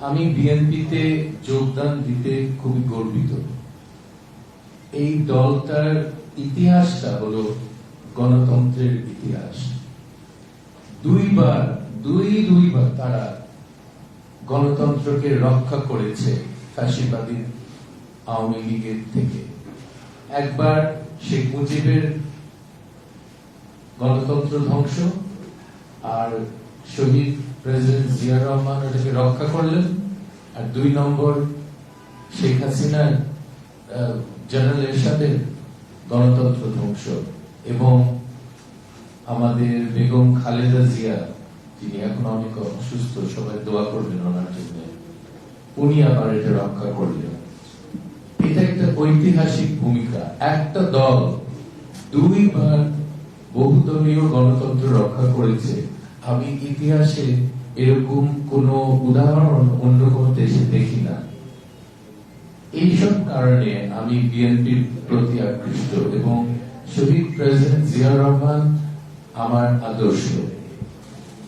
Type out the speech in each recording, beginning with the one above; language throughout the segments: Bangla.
আমি বিএনপিতে যোগদান দিতে খুবই গর্বিত। এই দলটার ইতিহাসটা হলো গণতন্ত্রের ইতিহাস। দুইবার, দুই, দুইবার তারা গণতন্ত্রকে রক্ষা করেছে ফ্যাসিবাদী আওয়ামী লীগের থেকে। একবার শেখ মুজিবের গণতন্ত্র ধ্বংস আর শহীদ প্রেসিডেন্ট জিয়া রহমান ওটাকে রক্ষা করলেন। আর দুই নম্বর শেখ হাসিনার জেনারেল এরশাদের গণতন্ত্র ধ্বংস এবং আমাদের বেগম খালেদা জিয়া, যিনি এখন অনেক অসুস্থ, সবাই দোয়া করবেন ওনার জন্য। উনি আবার এটা রক্ষা করলেন। এটা একটা ঐতিহাসিক ভূমিকা। একটা দল দুইবার বহুদলীয় গণতন্ত্র রক্ষা করেছে। আমি ইতিহাসে এরকম কোন উদাহরণ অন্য কোন দেশে দেখি না। এইসব কারণে আমি বিএনপির প্রতি আকৃষ্ট এবং শহীদ প্রেসিডেন্ট জিয়া রহমান আমার আদর্শ।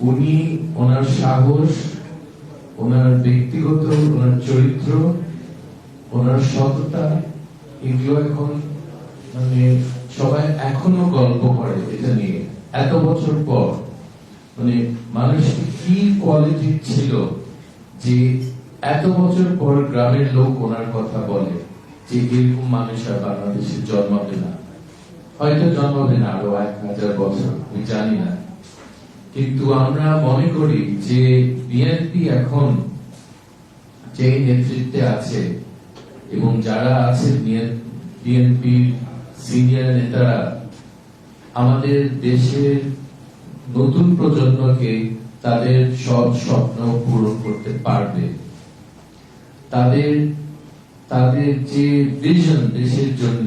উনি ওনার সাহস, ওনার ব্যক্তিগত, ওনার চরিত্র, ওনার সততা, এগুলো এখন মানে সবাই এখনও গল্প করে এটা নিয়ে। এত বছর পর মানে মানুষ কি কোয়ালিটি ছিল যে এত বছর পর গ্রামের লোক ওনার কথা বলে যে এরকম মানুষ আর বাংলাদেশে জন্মাবে না? হয়তো জন্মাবে না আরও এক হাজার বছর, আমি জানি না। কিন্তু আমরা মনে করি যে বিএনপি এখন যে নেতৃত্বে আছে এবং যারা আছে বিএনপি সিনিয়র নেতারা, আমাদের দেশের নতুন প্রজন্মকে তাদের সব স্বপ্ন পূরণ করতে পারবে। তাদের তাদের যে ভিশন দেশের জন্য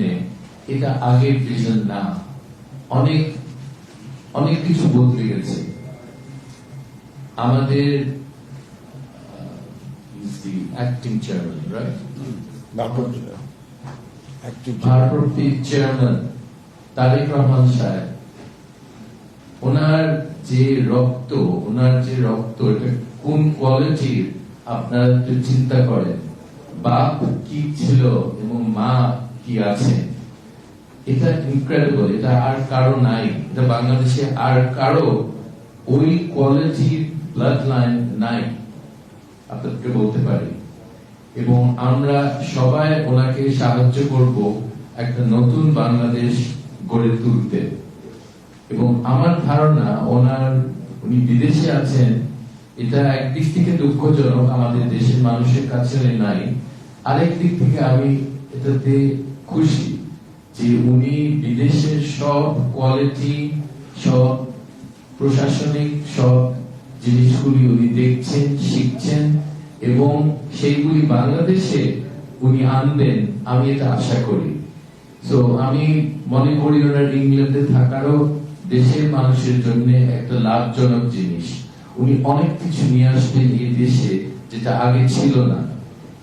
এটা আগের ভিশন না। অনেক অনেক কিছু বদলে গেছে। আমাদের অ্যাক্টিং চেয়ারম্যান রাইট ভারপ্রাপ্তি চেয়ারম্যান তারেক রহমান সাহেব। ওনার যে রক্ত, ওনার যে রক্ত কোন কোয়ালিটির আপনারা একটু চিন্তা করেন। বাপ কি ছিল এবং মা কি আছে? এটা ইনক্রেডিবল এটা আর কারও নাই। এটা বাংলাদেশে আর কারও ওই কোয়ালিটির ব্লাড লাইন নাই। আপনাদেরকে বলতে পারি। এবং আমরা সবাই ওনাকে সাহায্য করব একটা নতুন বাংলাদেশ গড়ে তুলতে। এবং আমার ধারণা ওনার, উনি বিদেশে আছেন, এটা একদিক থেকে দুঃখজনক, আমাদের দেশের মানুষের কাছে নাই। আরেক দিক থেকে আমি এটাতে খুশি যে উনি বিদেশের সব কোয়ালিটি সব প্রশাসনিক, সব জিনিসগুলি উনি দেখছেন, শিখছেন, এবং সেইগুলি বাংলাদেশে উনি আনবেন, আমি এটা আশা করি। তো আমি মনে করি ওনার ইংল্যান্ডে থাকারও দেশের মানুষের জন্য একটা লাভজনক জিনিস। উনি অনেক কিছু নিয়ে আসবেন এই দেশে যেটা আগে ছিল না।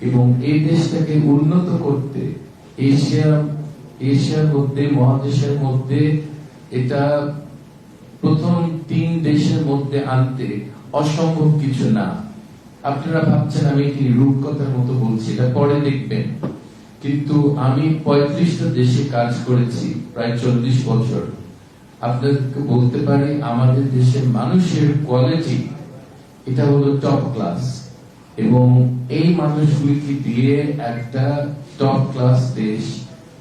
এবং এই দেশটাকে উন্নত করতে এশিয়া, এশিয়ার মধ্যে, মহাদেশের মধ্যে এটা প্রথম তিন দেশের মধ্যে আনতে অসম্ভব কিছু না। আপনারা ভাবছেন আমি কি রূপকথার মতো বলছি, এটা পরে দেখবেন। কিন্তু আমি পঁয়ত্রিশটা দেশে কাজ করেছি, প্রায় চল্লিশ বছর। আপনাদেরকে বলতে পারি, আমাদের দেশের মানুষের কোয়ালিটি এটা হলো টপ ক্লাস এবং এই মানুষগুলিকে দিয়ে একটা টপ ক্লাস দেশ,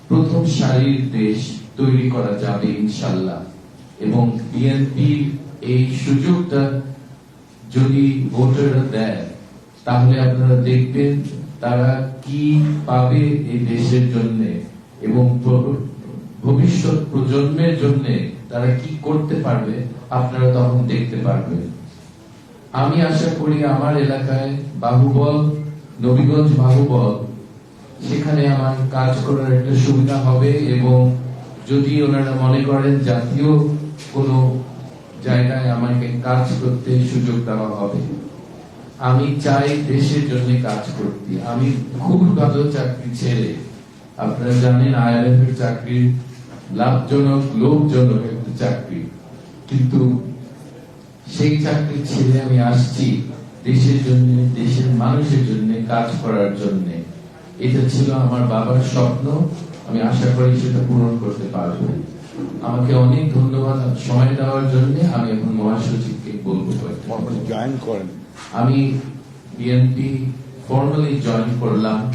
প্রথম সারির দেশ তৈরি করা যাবে ইনশাল্লাহ এবং বিএনপি এই সুযোগটা যদি ভোটাররা দেয়, তাহলে আপনারা দেখবেন তারা কি পাবে এই দেশের জন্য এবং ভবিষ্যৎ প্রজন্মের জন্য তারা কি করতে পারবে, আপনারা তখন দেখতে পারবেন আমি আশা করি আমার এলাকায় বাহুবল, নবীগঞ্জ বাহুবল, সেখানে আমার কাজ করার একটা সুবিধা হবে এবং যদি ওনারা মনে করেন জাতীয় কোনো জায়গায় আমাকে কাজ করতে সুযোগ দেওয়া হবে। আমি চাই দেশের জন্য কাজ করতে। আমি খুব ভালো চাকরি ছেড়ে, আপনারা জানেন আইএলএফ এর চাকরি লাভজনক লোকজনক একটা চাকরি। কিন্তু সেই চাকরি ছেড়ে আমি আসছি দেশের জন্য দেশের মানুষের জন্য কাজ করার জন্য। এটা ছিল আমার বাবার স্বপ্ন। আমি আশা করি সেটা পূরণ করতে পারব। আমাকে অনেক ধন্যবাদ সময় দেওয়ার জন্য। আমি এখন মহাসচিবকে বলব। জয়েন করেন। আমি বিএনপি ফর্মালি জয়েন করলাম।